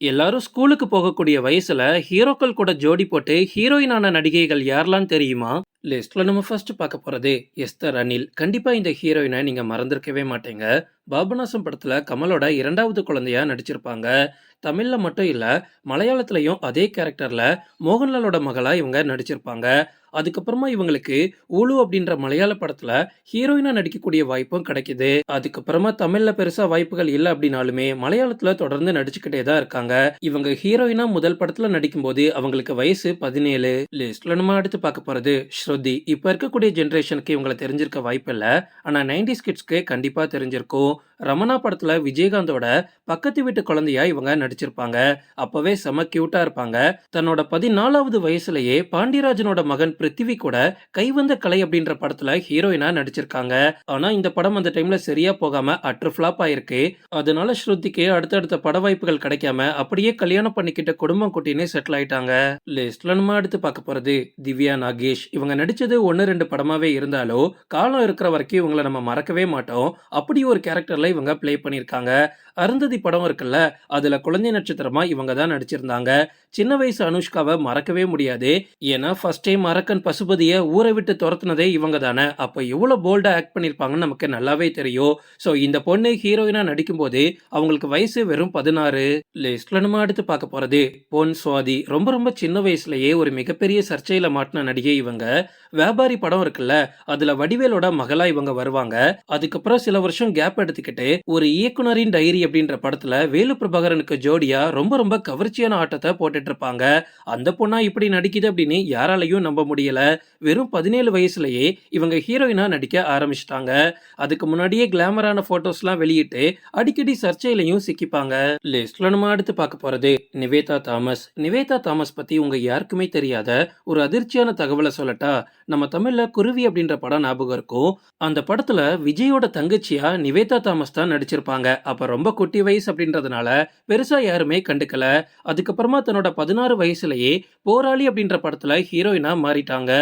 எல்லாரும் ஸ்கூலுக்கு போகக்கூடிய வயசுல ஹீரோக்கள் கூட ஜோடி போட்டு ஹீரோயினான நடிகைகள் யாரெல்லாம் தெரியுமா? லிஸ்ட்ல நம்ம ஃபர்ஸ்ட் பார்க்க போறது எஸ்தர் அனில். கண்டிப்பா இந்த ஹீரோயினை நீங்க மறந்திருக்கவே மாட்டீங்க. பாபநாசம் படத்துல கமலோட இரண்டாவது குழந்தையா நடிச்சிருப்பாங்க. தமிழ்ல மட்டும் இல்ல மலையாளத்திலையும் அதே கேரக்டர்ல மோகன்லாலோட மகளா இவங்க நடிச்சிருப்பாங்க. அதுக்கப்புறமா இவங்களுக்கு ஊலு அப்படின்ற மலையாள படத்துல ஹீரோயினா நடிக்கக்கூடிய வாய்ப்பும் கிடைக்குது. அதுக்கப்புறமா தமிழ்ல பெருசா வாய்ப்புகள் இல்லை அப்படின்னாலுமே மலையாளத்துல தொடர்ந்து நடிச்சுக்கிட்டே தான் இருக்காங்க. இவங்க ஹீரோயினா முதல் படத்துல நடிக்கும்போது அவங்களுக்கு வயசு பதினேழு. லிஸ்ட்ல நம்ம அடுத்து பார்க்க போறது ஸ்ருதி. இப்ப இருக்கக்கூடிய ஜென்ரேஷனுக்கு இவங்களை தெரிஞ்சிருக்க வாய்ப்பு இல்லை. ஆனா நைன்டிஸ் கிட்ஸ்க்கு கண்டிப்பா தெரிஞ்சிருக்கும். ரமணா படத்துல விஜயகாந்தோட பக்கத்து வீட்டு குழந்தையா இவங்க நடிச்சிருப்பாங்க. அப்பவே செம கியூட்டா இருப்பாங்க. தன்னோட பதினாலாவது வயசுலயே பாண்டியராஜனோட மகன் பிருத்திவி கூட கைவந்த கலை அப்படின்ற படத்துல ஹீரோயினா நடிச்சிருக்காங்க. ஆனா இந்த படம் அந்த டைம்ல சரியா போகாம அட்ரு ஃபிளாப் ஆயிருக்கு. அதனால ஸ்ருதிக்கு அடுத்தடுத்த பட வாய்ப்புகள் கிடைக்காம அப்படியே கல்யாணம் பண்ணிக்கிட்ட குடும்பம் குட்டின்னு செட்டில் ஆயிட்டாங்க. லிஸ்ட்ல நம்ம அடுத்து பார்க்க போறது திவ்யா நாகேஷ். இவங்க நடிச்சது ஒன்னு ரெண்டு படமாவே இருந்தாலும் காலம் இருக்கிற வரைக்கும் இவங்களை நம்ம மறக்கவே மாட்டோம். அப்படி ஒரு கேரக்டர் கேரக்டர்ல இவங்க ப்ளே பண்ணியிருக்காங்க. அருந்ததி படம் இருக்குல்ல அதுல குழந்தை நட்சத்திரமா இவங்க தான் நடிச்சிருந்தாங்க. சின்ன வயசு அனுஷ்காவை மறக்கவே முடியாது. ஏன்னா ஃபர்ஸ்ட் டைம் அரக்கன் பசுபதியை ஊரை விட்டு துரத்துனதே இவங்க தானே. அப்போ எவ்வளோ போல்டா ஆக்ட் பண்ணியிருப்பாங்கன்னு நமக்கு நல்லாவே தெரியும். ஸோ இந்த பொண்ணு ஹீரோயினா நடிக்கும்போது அவங்களுக்கு வயசு வெறும் பதினாறு. லிஸ்ட்ல நம்ம அடுத்து பார்க்க போறது பொன் சுவாதி. ரொம்ப ரொம்ப சின்ன வயசுலயே ஒரு மிகப்பெரிய சர்ச்சையில மாட்டின நடிகை இவங்க. வியாபாரி படம் இருக்குல்ல அதுல வடிவேலோட மகளா இவங்க வருவாங்க. அதுக்கப்புறம் சில வருஷம் கேப் எடுத்துக்கிட்டு ஒரு இயக்குனரின் டைரியை அப்படின்ற படத்துல வேலு பிரபாகரனுக்கு ஜோடியா ரொம்ப ரொம்ப கவர்ச்சியான ஆட்டத்தை போட்டுட்டு இருப்பாங்க அந்த பொண்ணா இப்படி நடிக்குது அப்படின்னு யாராலையும் நம்ப முடியல. வெறும் பதினேழு வயசுலயே இவங்க ஹீரோயினா நடிக்க ஆரம்பிச்சிட்டாங்க. அதுக்கு முன்னாடியே கிளாமரான போட்டோஸ்லாம் வெளியிட்டு அடிக்கடி சர்ச்சையிலையும் சிக்கிப்பாங்க. லிஸ்ட்ல நம்ம அடுத்து பார்க்க போறது நிவேதா தாமஸ். நிவேதா தாமஸ் பத்தி உங்க யாருக்குமே தெரியாத ஒரு அதிர்ச்சியான தகவலை சொல்லட்டா? நம்ம தமிழ்ல குருவி அப்படின்ற படம் ஞாபகம் இருக்கும். அந்த படத்துல விஜயோட தங்கச்சியா நிவேதா தாமஸ் தான் நடிச்சிருப்பாங்க. அப்ப ரொம்ப குட்டி வயசு அப்படின்றதுனால பெருசா யாருமே கண்டுக்கல. அதுக்கப்புறமா தன்னோட பதினாறு வயசுலயே போராளி அப்படின்ற படத்துல ஹீரோயினா மாறிட்டாங்க.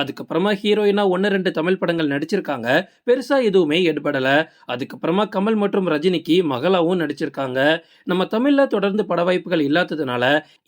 அதுக்கப்புறமா ஹீரோயினா ஒன்னு ரெண்டு தமிழ் படங்கள் நடிச்சிருக்காங்க. பெருசா எதுவுமே எடுபடல. அதுக்கப்புறமா கமல் மற்றும் ரஜினிக்கு மகளாவும் நடிச்சிருக்காங்க. நம்ம தமிழ்ல தொடர்ந்து பட வாய்ப்புகள் இல்லாததுனால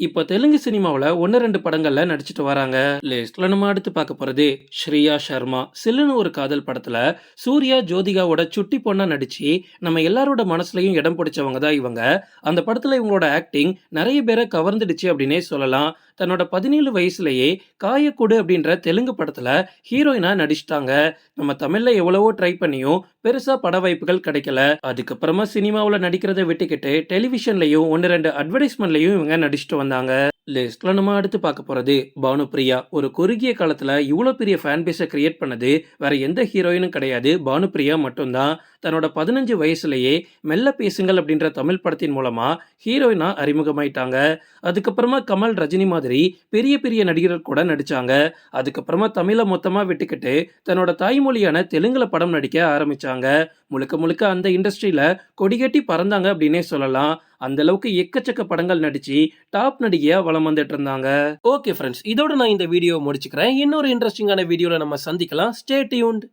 இப்போ தெலுங்கு சினிமாவில் ஒன்று ரெண்டு படங்கள்ல நடிச்சிட்டு வராங்க. லிஸ்ட்ல நம்ம அடுத்து பார்க்க போறது ஸ்ரீயா சர்மா சில்லுன்னு ஒரு காதல் படத்துல சூர்யா ஜோதிகாவோட சுட்டி பொண்ணா நடிச்சு நம்ம எல்லாரோட மனசுலயும் இடம் பிடிச்சவங்க தான் இவங்க. அந்த படத்தில் இவங்களோட ஆக்டிங் நிறைய பேரை கவர்ந்துடுச்சு அப்படின்னே சொல்லலாம். தன்னோட பதினேழு வயசுலேயே காயக்கூடு அப்படின்ற தெலுங்கு படத்தில் ஹீரோயினாக நடிச்சிட்டாங்க. நம்ம தமிழில் எவ்வளவோ ட்ரை பண்ணியும் பெருசாக பட வாய்ப்புகள் கிடைக்கல. அதுக்கப்புறமா சினிமாவில் நடிக்கிறத விட்டுக்கிட்டு டெலிவிஷன்லையும் ஒன்று ரெண்டு அட்வர்டைஸ்மெண்ட்லையும் இவங்க நடிச்சிட்டு வந்தாங்க. லிஸ்ட்ல நம்ம அடுத்து பார்க்க போறது பானுப்பிரியா ஒரு குறுகிய காலத்துல இவ்வளோ பெரிய ஃபேன் பேஸை கிரியேட் பண்ணது வேற எந்த ஹீரோயினும் கிடையாது. பானுப்பிரியா மட்டும்தான். தன்னோட பதினஞ்சு வயசுலயே மெல்ல பேசுங்கள் அப்படின்ற தமிழ் படத்தின் மூலமா ஹீரோயினா அறிமுகமாயிட்டாங்க. அதுக்கப்புறமா கமல் ரஜினி மாதிரி பெரிய பெரிய நடிகர்கள் கூட நடிச்சாங்க. அதுக்கப்புறமா தமிழை மொத்தமா விட்டுக்கிட்டு தன்னோட தாய்மொழியான தெலுங்குல படம் நடிக்க ஆரம்பிச்சாங்க. முழுக்க முழுக்க அந்த இண்டஸ்ட்ரியில கொடிகட்டி பறந்தாங்க அப்படின்னே சொல்லலாம். அந்த அளவுக்கு எக்கச்சக்க படங்கள் நடிச்சு டாப் நடிகையா வளம் வந்துட்டு இருந்தாங்க. ஓகே ஃப்ரெண்ட்ஸ் இதோட நான் இந்த வீடியோ முடிச்சுக்கிறேன். இன்னொரு இன்ட்ரெஸ்டிங்கான வீடியோவில் நம்ம சந்திக்கலாம். Stay tuned